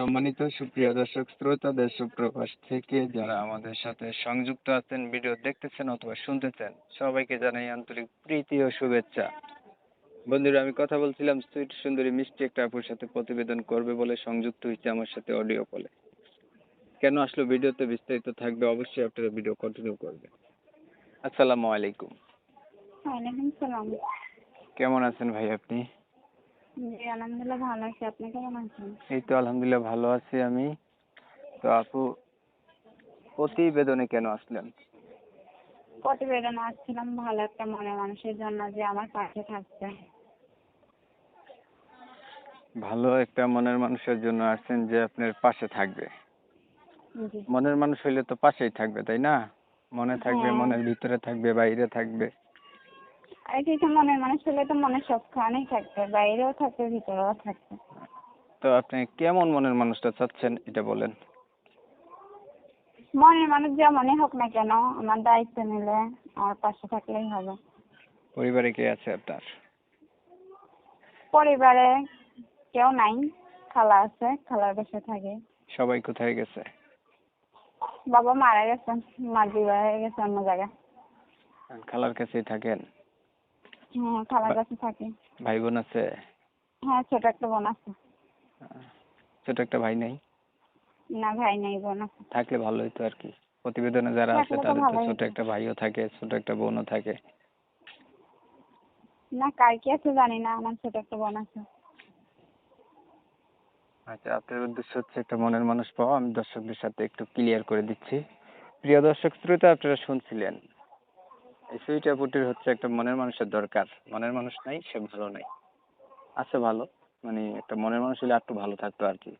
সম্মানিত সুপ্রিয় দর্শক শ্রোতা দেশ প্রবাস থেকে যারা আমাদের সাথে সংযুক্ত আছেন ভিডিও দেখতেছেন অথবা শুনতেছেন সবাইকে জানাই আন্তরিক প্রীতি ও শুভেচ্ছা। বন্ধুরা আমি কথা বলছিলাম সুইট সুন্দরী মিষ্টি একটা আপুর সাথে প্রতিবেদন করবে বলে সংযুক্ত হয়েছে আমার সাথে অডিও কলে। কেন আসলো ভিডিওতে বিস্তারিত থাকবে অবশ্যই আপনারা ভিডিও কন্টিনিউ করবেন। আসসালামু আলাইকুম। ওয়ালাইকুম সালাম। কেমন আছেন ভাই আপনি? জি আলহামদুলিল্লাহ ভালো আছি। আপনি কেমন আছেন? এই তো আলহামদুলিল্লাহ ভালো আছি আমি। তো আপু প্রতিবেদনে কেন আসলেন? প্রতিবেদন আসছিলাম ভালো একটা মনে মানুষের জন্য যে আমার পাশে থাকবে ভালো একটা মনের মানুষের জন্য আসছেন যে আপনার পাশে থাকবে। মনের মানুষ হইলে তো পাশেই থাকবে তাই না? মনে থাকবে হ্যাঁ। মনের ভিতরে থাকবে বাইরে থাকবে। আর কিছু মনের মানুষ হলে তো মনে সবখানেই থাকবে বাইরেও থাকবে ভিতরেও থাকবে। তো আপনি কেমন মনের মানুষটা চাচ্ছেন এটা বলেন। মনের মানুষ যা মনে হোক না কেন আমার দায়িত্ব নিলে আমার পাশে থাকলেই হবে। পরিবারে কে আছে আপনার? পরিবারে কেউ নাই খালা আছে খালার কাছে থাকে। সবাই কোথায় গেছে? বাবা মারা গেছে মা বিবাহ হয়ে গেছে অন্য জায়গায়। খালার কাছেই থাকেন? খালার কাছে থাকি। ভাই বোন আছে? হ্যাঁ ছোট একটা বোন আছে। ছোট একটা ভাই নেই? না ভাই নেই বোন আছে। থাকলে ভালো হতো আর কি। প্রতিবেদনে যারা আছে তাদের তো ছোট একটা ভাইও থাকে ছোট একটা বোনও থাকে। না কার কি আছে জানি না আমার ছোট একটা বোন আছে। আচ্ছা আপনার উদ্দেশ্য হচ্ছে একটা মনের মানুষ পাওয়া। আমি দর্শকদের সাথে একটু ক্লিয়ার করে দিচ্ছি। প্রিয় দর্শক শ্রোতা আপনারা শুনছিলেন এই সুইট আপুটির হচ্ছে একটা মনের মানুষের দরকার। মনের মানুষ নাই সে ভালো নাই। আছে ভালো মানে একটা মনের মানুষ হলে একটু ভালো থাকতো আর কি।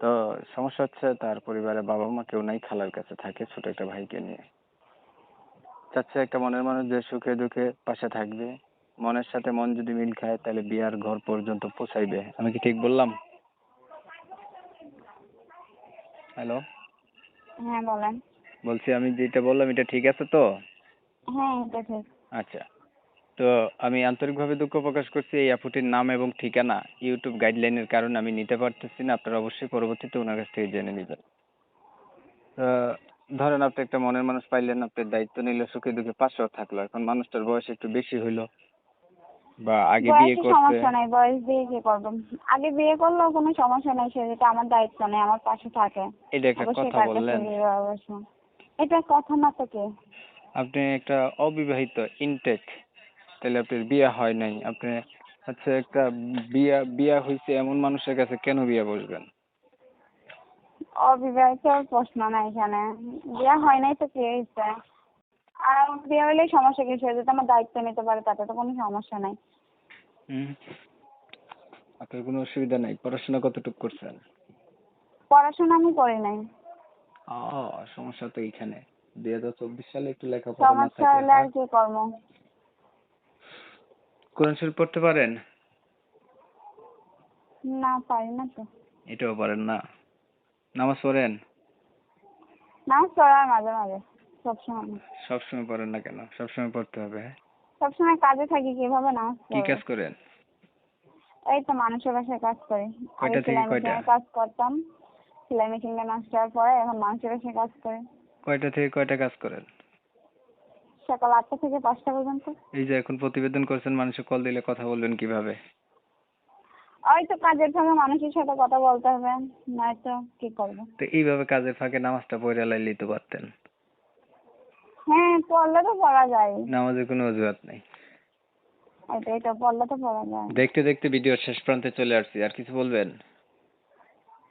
তো সমস্যা হচ্ছে তার পরিবারে বাবা মা কেউ নাই খালার কাছে থাকে ছোট একটা ভাইকে নিয়ে। চাচ্ছে একটা মনের মানুষ যে সুখে দুঃখে পাশে থাকবে। মনের সাথে মন যদি মিল খায় তাহলে বিয়ার ঘর পর্যন্ত পৌঁছাইবে। আমি কি ঠিক বললাম? হ্যালো হ্যাঁ বলেন। বলছি আমি যেটা বললাম এটা ঠিক আছে তো? হ্যাঁ এটা ঠিক আচ্ছা। তো আমি আন্তরিকভাবে দুঃখ প্রকাশ করছি এই আপুটির নাম এবং ঠিকানা। ইউটিউব গাইডলাইনের কারণে আমি নিতে পারতেছি না আপনারা অবশ্যই পরবর্তীতে ওনার কাছ থেকে জেনে নেবেন। ধরেন আপনি একটা মনের মানুষ পাইলেন আপনার দায়িত্ব নিলে সুখে দুঃখে পাশেও থাকল এখন মানুষটার বয়স একটু বেশি হইল বা আগে বিয়ে করছে সমস্যা নাই বয়স দিয়ে কি করব? আগে বিয়ে করলেও কোনো সমস্যা নাই সে যেটা আমার দায়িত্ব নেই আমার পাশে থাকে। এটা একটা কথা বললেন। এটা কথা না তো কি আপনি একটা অবিবাহিত ইনটেক তাহলে আপনার বিয়ে হয় নাই। আপনি হচ্ছে একটা বিয়া বিয়া হয়েছে এমন মানুষের কাছে কেন বিয়ে বসবেন? অবিবাহিত প্রশ্ন না এখানে। বিয়ে হয় নাই তো কি হয়েছে আর বিয়ে হলেই সমস্যা কিছু হয়ে যদি আমার দায়িত্ব নিতে পারে তাতে তো কোনো সমস্যা নাই। হুম। আপনার কোনো অসুবিধা নাই? পড়াশোনা কতটুকু করছেন? পড়াশোনা আমি করি নাই। ও সমস্যা তো এইখানে দুই হাজার চব্বিশ সালে একটু লেখাপড়া সমস্যা হলে আর কি করব? কোরআন শরীফ পড়তে পারেন? না পারি না তো। এটাও পারেন না। নামাজ পড়েন? না পড়ার মাঝে মাঝে সবসময়। না। সবসময় পড়েন না কেন? সবসময় পড়তে হবে হ্যাঁ? সবসময় কাজে থাকি কীভাবে নামাজ কি পড়ব? কাজ করেন? এই তো মানুষের বাসায় কাজ করি। আগে কয়টা থেকে সেলাই কয়টা? মেশিনে কাজ করতাম। সেলাই মেশিনটা নষ্ট হওয়ার পরে এখন মানুষের বাসায় কাজ করি। কয়টা থেকে কয়টা কাজ করেন? সকাল আটটা থেকে পাঁচটা পর্যন্ত। এই যে এখন প্রতিবেদন করছেন মানুষে কল দিলে কথা বলবেন কীভাবে? ওই তো কাজের ফাঁকে মানুষের সাথে কথা বলতে হবে নয়তো কি করব? তো এইভাবে কাজের ফাঁকে নামাজটা পড়ে লাইলেই তো পারতেন। হ্যাঁ পড়লে তো পড়া যায়। নামাজের কোনো অজুহাত নেই। এটাই তো পড়লে তো পড়া যায়। দেখতে দেখতে ভিডিওর শেষ প্রান্তে চলে আসছি আর কিছু বলবেন?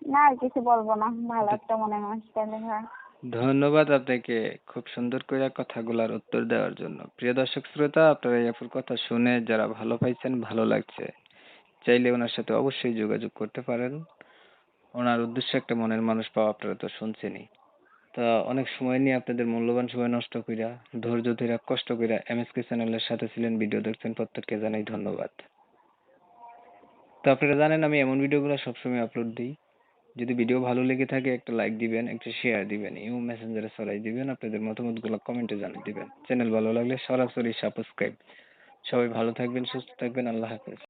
না আর কিছু বলব না ভালো একটা মনে হয়। ধন্যবাদ আপনাকে খুব সুন্দর করে কথাগুলার উত্তর দেওয়ার জন্য। প্রিয় দর্শক শ্রোতা, আপনারা এই আপুর কথা শুনে যারা ভালো পাইছেন, ভালো লাগছে, চাইলে ওনার সাথে অবশ্যই যোগাযোগ করতে পারেন। ওনার উদ্দেশ্য একটা মনের মানুষ পাওয়া আপনারা তো শুনছেনই। তা অনেক সময় নিয়ে আপনাদের মূল্যবান সময় নষ্ট কইরা, ধৈর্য ধরে কষ্ট কইরা এমএসকে চ্যানেলের সাথে ছিলেন, ভিডিও দেখছেন, প্রত্যেককে জানাই ধন্যবাদ। তো আপনারা জানেন, আমি এমন ভিডিওগুলো সবসময় আপলোড দিই। যদি ভিডিও ভালো লেগে থাকে, একটা লাইক দিবেন, একটা শেয়ার দিবেন ইউ মেসেঞ্জারে ছড়াই দিবেন, আপনাদের মতামতগুলো কমেন্টে জানিয়ে দিবেন। চ্যানেল ভালো লাগলে সরাসরি সাবস্ক্রাইব সবাই ভালো থাকবেন, সুস্থ থাকবেন, আল্লাহ হাফেজ।